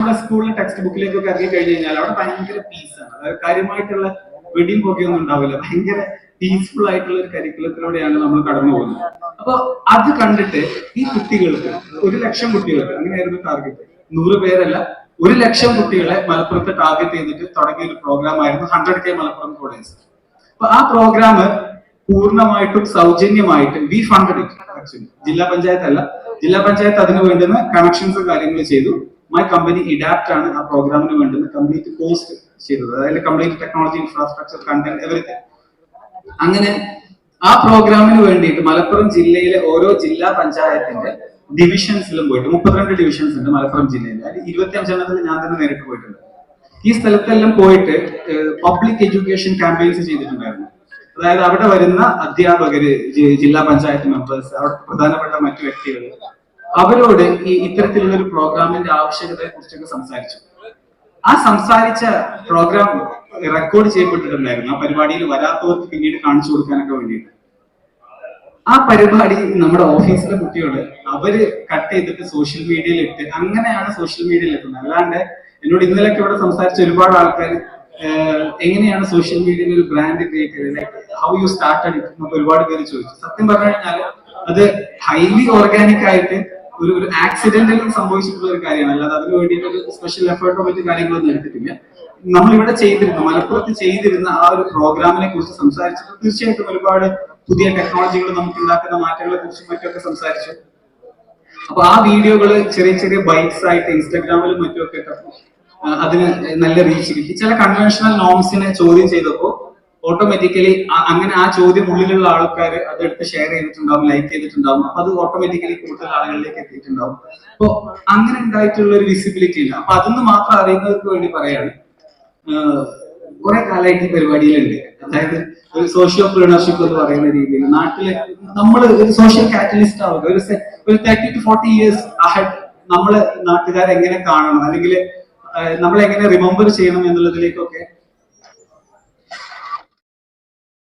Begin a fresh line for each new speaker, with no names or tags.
നമ്മുടെ സ്കൂളിലെ ടെക്സ്റ്റ് ബുക്കിലേക്കൊക്കെ ഇറങ്ങി കഴിഞ്ഞു കഴിഞ്ഞാൽ അവിടെ ഭയങ്കര പീസാണ് അതായത് കാര്യമായിട്ടുള്ള വെടിയും പൊക്കെയൊന്നും ഉണ്ടാവില്ല. ഭയങ്കര പീസ്ഫുൾ ആയിട്ടുള്ള ഒരു കരിക്കുലത്തിലൂടെയാണ് നമ്മൾ കടന്നു പോകുന്നത്. അപ്പൊ അത് കണ്ടിട്ട് ഈ കുട്ടികൾക്ക് ഒരു ലക്ഷം കുട്ടികൾക്ക് അങ്ങനെയായിരുന്നു ടാർഗറ്റ് നൂറ് പേരല്ല ഒരു ലക്ഷം കുട്ടികളെ മലപ്പുറത്ത് ടാർഗറ്റ് ചെയ്തിട്ട് തുടങ്ങിയ ഒരു പ്രോഗ്രാം ആയിരുന്നു ഹൺഡ്രഡ് കെ മലപ്പുറം കോളേജ് അപ്പൊ ആ പ്രോഗ്രാം പൂർണമായിട്ടും സൗജന്യമായിട്ട് വി ഫണ്ടഡ് ജില്ലാ പഞ്ചായത്ത് അല്ല ജില്ലാ പഞ്ചായത്ത് അതിന് വേണ്ടുന്ന കണക്ഷൻസും കാര്യങ്ങളും ചെയ്തു. മൈ കമ്പനി ഇഡാപ്റ്റ് ആണ് ആ പ്രോഗ്രാമിന് വേണ്ടുന്ന കംപ്ലീറ്റ് കോസ്റ്റ് ചെയ്തത്. അതായത് complete technology infrastructure content everything അങ്ങനെ ആ പ്രോഗ്രാമിന് വേണ്ടിയിട്ട് മലപ്പുറം ജില്ലയിലെ ഓരോ ജില്ലാ പഞ്ചായത്തിന്റെ ഡിവിഷൻസിലും പോയിട്ട് മുപ്പത്തിരണ്ട് ഡിവിഷൻസ് ഉണ്ട് മലപ്പുറം ജില്ലയിൽ അതിൽ ഇരുപത്തി അഞ്ചെണ്ണത്തിൽ ഞാൻ തന്നെ നേരിട്ട് പോയിട്ടുണ്ട്. ഈ സ്ഥലത്തെല്ലാം പോയിട്ട് പബ്ലിക് എഡ്യൂക്കേഷൻ ക്യാമ്പയിൻസ് ചെയ്തിട്ടുണ്ടായിരുന്നു. അതായത് അവിടെ വരുന്ന അധ്യാപകര് ജില്ലാ പഞ്ചായത്ത് മെമ്പേഴ്സ് അവിടെ പ്രധാനപ്പെട്ട മറ്റു വ്യക്തികൾ അവരോട് ഈ ഇത്തരത്തിലുള്ള ഒരു പ്രോഗ്രാമിന്റെ ആവശ്യകതയെ കുറിച്ചൊക്കെ സംസാരിച്ചു. ആ സംസാരിച്ച പ്രോഗ്രാം റെക്കോർഡ് ചെയ്യപ്പെട്ടിട്ടുണ്ടായിരുന്നു. ആ പരിപാടിയിൽ വരാത്തവർക്ക് പിന്നീട് കാണിച്ചു കൊടുക്കാനൊക്കെ വേണ്ടിയിട്ട്. ആ പരിപാടി നമ്മുടെ ഓഫീസിലെ കുട്ടികൾ അവർ കട്ട് ചെയ്തിട്ട് സോഷ്യൽ മീഡിയയിൽ ഇട്ട് അങ്ങനെയാണ് സോഷ്യൽ മീഡിയയിൽ എത്തുന്നത്. അല്ലാണ്ട് എന്നോട് ഇന്നലെയൊക്കെ ഇവിടെ സംസാരിച്ച ഒരുപാട് ആൾക്കാർ എങ്ങനെയാണ് സോഷ്യൽ മീഡിയയിൽ ഒരു ബ്രാൻഡ് ക്രിയേറ്റ് ചെയ്തത്? ഹൗ യു സ്റ്റാർട്ടഡ് ഇറ്റ് ഒരുപാട് പേര് ചോദിച്ചു. സത്യം പറഞ്ഞു കഴിഞ്ഞാൽ അത് ഹൈലി ഓർഗാനിക് ആയിട്ട് ഒരു ഒരു ആക്സിഡന്റിൽ സംഭവിച്ചിട്ടുള്ള ഒരു കാര്യമാണ്. അല്ലാതെ അതിന് വേണ്ടിയിട്ട് സ്പെഷ്യൽ എഫേർട്ടോ മറ്റു കാര്യങ്ങളൊന്നും എടുത്തിട്ടില്ല. നമ്മൾ ഇവിടെ ചെയ്തിരുന്ന മലപ്പുറത്ത് ചെയ്തിരുന്ന ആ ഒരു പ്രോഗ്രാമിനെ കുറിച്ച് സംസാരിച്ചപ്പോൾ തീർച്ചയായിട്ടും ഒരുപാട് പുതിയ ടെക്നോളജികൾ നമുക്ക് ഉണ്ടാക്കുന്ന മാറ്റങ്ങളെ കുറിച്ചും മറ്റൊക്കെ സംസാരിച്ചു. അപ്പൊ ആ വീഡിയോകൾ ചെറിയ ചെറിയ ബൈക്സ് ആയിട്ട് ഇൻസ്റ്റാഗ്രാമിലും മറ്റുമൊക്കെ ഇട്ടപ്പോൾ അതിന് നല്ല റീച്ച് കിട്ടി. ചില കൺവെൻഷണൽ നോംസിനെ ചോദ്യം ചെയ്തപ്പോൾ ഓട്ടോമാറ്റിക്കലി അങ്ങനെ ആ ചോദ്യം ഉള്ളിലുള്ള ആൾക്കാർ അതെടുത്ത് ഷെയർ ചെയ്തിട്ടുണ്ടാവും ലൈക്ക് ചെയ്തിട്ടുണ്ടാവും. അപ്പൊ അത് ഓട്ടോമാറ്റിക്കലി കൂടുതൽ ആളുകളിലേക്ക് എത്തിയിട്ടുണ്ടാവും. അപ്പൊ അങ്ങനെ ഉണ്ടായിട്ടുള്ള ഒരു വിസിബിലിറ്റി ഇല്ല. അപ്പൊ അതൊന്ന് മാത്രം അറിയുന്നവർക്ക് വേണ്ടി പറയാണ് കുറെ കാലമായിട്ട് ഈ പരിപാടിയിലുണ്ട്. അതായത് ഒരു സോഷ്യൽ പ്രീണർഷിപ്പ് എന്ന് പറയുന്ന രീതിയിൽ. നാട്ടിൽ നമ്മൾ ഒരു സോഷ്യൽ കാറ്റലിസ്റ്റ് ആവുക. ഒരു ഒരു thirty two forty years ahead നമ്മൾ നാട്ടുകാരെങ്ങനെ കാണണം? അല്ലെങ്കിൽ നമ്മളെങ്ങനെ റിമെമ്പർ ചെയ്യണം എന്നുള്ളതിലേക്കൊക്കെ